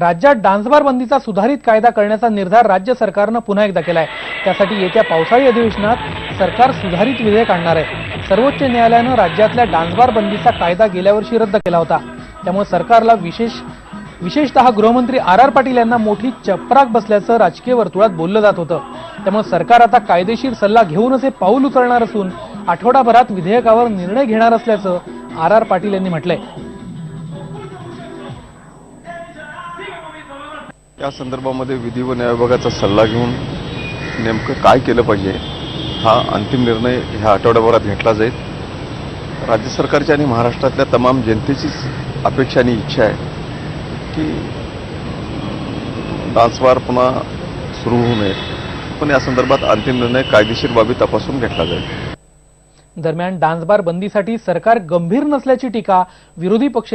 राज्यात डान्सबार बंदीचा सुधारित कायदा करण्याचा निर्धार राज्य सरकारनं पुन्हा एकदा केला आहे त्यासाठी येत्या पावसाळी अधिवेशनात सरकार सुधारित विधेयक आणणार आहे. सर्वोच्च न्यायालयानं राज्यातल्या डान्सबार बंदीचा कायदा गेल्या वर्षी रद्द केला होता. त्यामुळे सरकारला विशेष विशेषतः गृहमंत्री आर आर पाटील यांना मोठी चपराक बसल्याचं राजकीय वर्तुळात बोललं जात होतं. त्यामुळे सरकार आता कायदेशीर सल्ला घेऊनच हे पाऊल उचलणार असून आठवडाभरात विधेयकावर निर्णय घेणार असल्याचं आर आर पाटील यांनी म्हटलंय. या संदर्भामध्ये विधी व न्याय विभागाचा सल्ला घेऊन नेमकं काय केलं पाहिजे हा अंतिम निर्णय ह्या आठवड्याभरात घेतला जाईल. राज्य सरकारची आणि महाराष्ट्रातल्या तमाम जनतेचीच अपेक्षा आणि इच्छा आहे की डान्सवार पुन्हा सुरू होऊ नयेत पण या संदर्भात अंतिम निर्णय कायदेशीर बाबी तपासून घेतला जाईल. दरम्यान डान्सबार बंदीसाठी सरकार गंभीर नसल्याची टीका विरोधी पक्ष